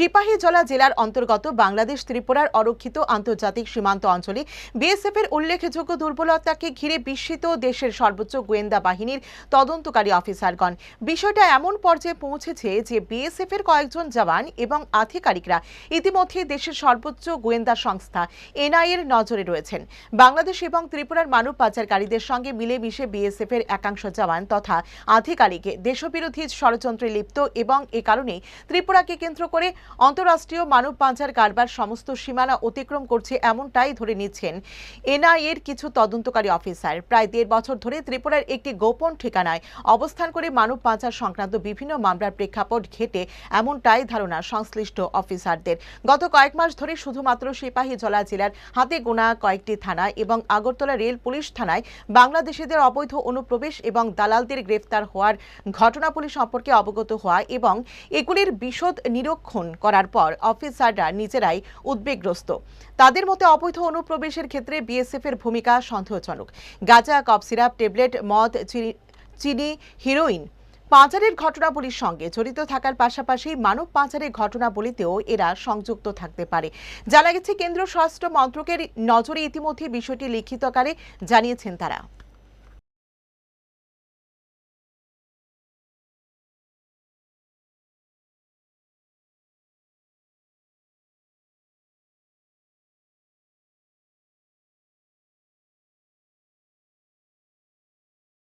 সিপাহীজলা জেলার অন্তর্গত বাংলাদেশ ত্রিপুরার অরক্ষিত আন্তর্জাতিক সীমান্ত অঞ্চলে বিএসএফ এর উল্লেখযোগ্য দুর্বলতাকে ঘিরে বিস্মিত দেশের সর্বোচ্চ গোয়েন্দা বাহিনীর তদন্তকারী অফিসারগণ। বিষয়টা এমন পর্যায়ে পৌঁছেছে যে বিএসএফ এর কয়েকজন জওয়ান এবং আধিকারিকরা ইতিমধ্যে দেশের সর্বোচ্চ গোয়েন্দা সংস্থা এনআইএর নজরে রয়েছেন। বাংলাদেশ এবং ত্রিপুরার মানব পাচারকারীদের সঙ্গে মিলেমিশে বিএসএফ এর একাংশ জওয়ান তথা আধিকারিক দেশবিরোধী ষড়যন্ত্রে লিপ্ত এবং এ কারণে ত্রিপুরাকে কেন্দ্র করে অন্তরাষ্ট্রীয় মানব পাচার কারবার সমস্ত সীমানা অতিক্রম করছে এমনটাই ধরে নিচ্ছেন এনআইএর কিছু তদন্তকারী অফিসার। প্রায় দেড় বছর ধরে ত্রিপুরার একটি গোপন ঠিকানায় অবস্থান করে মানব পাচার সংক্রান্ত বিভিন্ন মামলার প্রেক্ষাপট ঘেটে এমনটাই ধারণা সংশ্লিষ্ট অফিসারদের। গত কয়েক মাস ধরে শুধুমাত্র সিপাহী জলা জেলার হাতে গোনা কয়েকটি থানা এবং আগরতলা রেল পুলিশ থানায় বাংলাদেশিদের অবৈধ অনুপ্রবেশ এবং দালালদের গ্রেফতার হওয়ার ঘটনাবলী সম্পর্কে অবগত হওয়া এবং এগুলির বিশদ নিরীক্ষণ করার পর অফিসাররা নিজেরাই উদ্বেগগ্রস্ত। তাদের মতে অবৈধ অনুপ্রবেশের ক্ষেত্রে বিএসএফ এর ভূমিকা সন্দেহজনক। গাঁজা, কফ সিরাপ, ট্যাবলেট, মদ, চিনি- হিরোইন পাচারের ঘটনাবলীর সঙ্গে জড়িত থাকার পাশাপাশি মানব পাচারের ঘটনাবলীতেও এরা সংযুক্ত থাকতে পারে। জানা গেছে কেন্দ্র স্বরাষ্ট্র মন্ত্রকের নজরে ইতিমধ্যে বিষয়টি লিখিত আকারে জানিয়েছেন তারা।